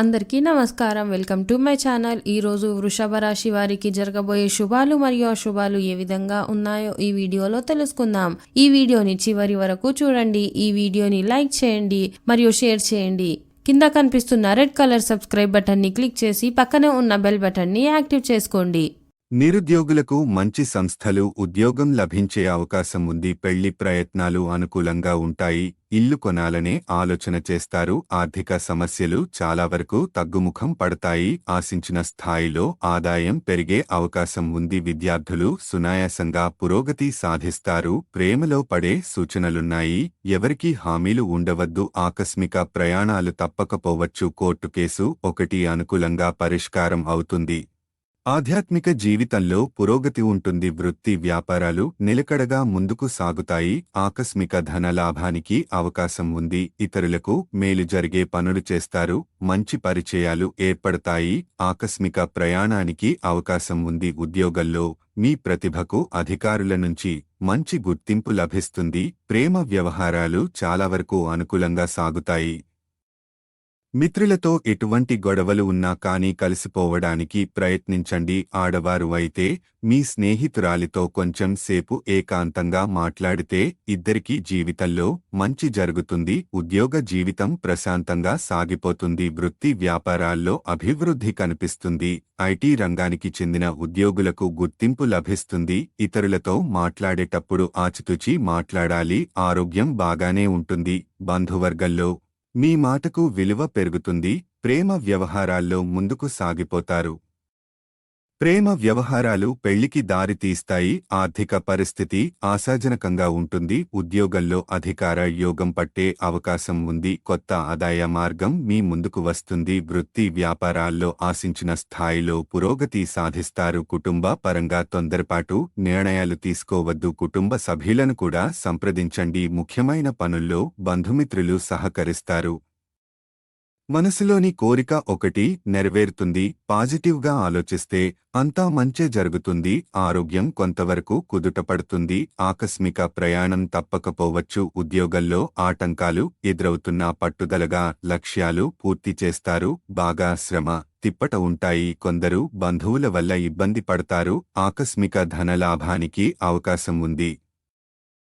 అందరికీ నమస్కారం. Welcome to my channel. ఈ రోజు వృషభ రాశి వారికి జరగబోయే శుభాలు మరియు అశుభాలు ఏ విధంగా ఉన్నాయో ఈ వీడియోలో తెలుసుకుందాం. ఈ వీడియోని చివరి వరకు చూడండి. ఈ వీడియోని లైక్ చేయండి మరియు షేర్ చేయండి. కింద కనిపిస్తున్న రెడ్ కలర్ సబ్స్క్రైబ్ బటన్ని క్లిక్ చేసి పక్కనే ఉన్న బెల్ బటన్ని యాక్టివ్ చేసుకోండి. నిరుద్యోగులకు మంచి సంస్థలు ఉద్యోగం లభించే అవకాశం ఉంది పెళ్ళి ప్రయత్నాలు అనుకూలంగా ఉంటాయి ఇల్లు కొనాలనే ఆలోచన చేస్తారు ఆర్థిక సమస్యలు చాలా వరకు తగ్గుముఖం పడతాయి ఆశించిన స్థాయిలో ఆదాయం పెరిగే అవకాశం ఉంది విద్యార్థులు సునాయాసంగా పురోగతి సాధిస్తారు ప్రేమలో పడే సూచనలున్నాయి ఎవరికీ హామీలు ఉండవద్దు ఆకస్మిక ప్రయాణాలు తప్పకపోవచ్చు కోర్టు కేసు ఒకటి అనుకూలంగా పరిష్కారం అవుతుంది. ఆధ్యాత్మిక జీవితంలో పురోగతి ఉంటుంది. వృత్తి వ్యాపారాలు నిలకడగా ముందుకు సాగుతాయి. ఆకస్మిక ధన లాభానికి అవకాశం ఉంది. ఇతరులకు మేలు జరిగే పనులు చేస్తారు. మంచి పరిచయాలు ఏర్పడతాయి. ఆకస్మిక ప్రయాణానికి అవకాశం ఉంది. ఉద్యోగంలో మీ ప్రతిభకు అధికారుల నుంచి మంచి గుర్తింపు లభిస్తుంది. ప్రేమ వ్యవహారాలు చాలా వరకు అనుకూలంగా సాగుతాయి. మిత్రులతో ఎటువంటి గొడవలు ఉన్నా కానీ కలిసిపోవడానికి ప్రయత్నించండి. ఆడవారు అయితే మీ స్నేహితురాలితో కొంచెం సేపు ఏకాంతంగా మాట్లాడితే ఇద్దరికీ జీవితంలో మంచి జరుగుతుంది. ఉద్యోగ జీవితం ప్రశాంతంగా సాగిపోతుంది. వృత్తి వ్యాపారాల్లో అభివృద్ధి కనిపిస్తుంది. ఐటీ రంగానికి చెందిన ఉద్యోగులకు గుర్తింపు లభిస్తుంది. ఇతరులతో మాట్లాడేటప్పుడు ఆచితూచి మాట్లాడాలి. ఆరోగ్యం బాగానే ఉంటుంది. బంధువర్గంలో మీ మాటకు విలువ పెరుగుతుంది ప్రేమ వ్యవహారాల్లో ముందుకు సాగిపోతారు. ప్రేమ వ్యవహారాలు పెళ్ళికి దారితీస్తాయి ఆర్థిక పరిస్థితి ఆశాజనకంగా ఉంటుంది ఉద్యోగంలో అధికార యోగం పట్టే అవకాశం ఉంది కొత్త ఆదాయ మార్గం మీ ముందుకు వస్తుంది వృత్తి వ్యాపారాల్లో ఆశించిన స్థాయిలో పురోగతి సాధిస్తారు కుటుంబ పరంగా తొందరపాటు నిర్ణయాలు తీసుకోవద్దు కుటుంబ సభ్యులను కూడా సంప్రదించండి ముఖ్యమైన పనుల్లో బంధుమిత్రులు సహకరిస్తారు. మనసులోని కోరిక ఒకటి నెరవేరుతుంది పాజిటివ్గా ఆలోచిస్తే అంతా మంచే జరుగుతుంది ఆరోగ్యం కొంతవరకు కుదుటపడుతుంది ఆకస్మిక ప్రయాణం తప్పకపోవచ్చు ఉద్యోగంలో ఆటంకాలు ఎదురవుతున్న పట్టుదలగా లక్ష్యాలు పూర్తి చేస్తారు బాగా శ్రమ తిప్పట ఉంటాయి కొందరు బంధువుల వల్ల ఇబ్బంది పడతారు ఆకస్మిక ధనలాభానికి అవకాశం ఉంది.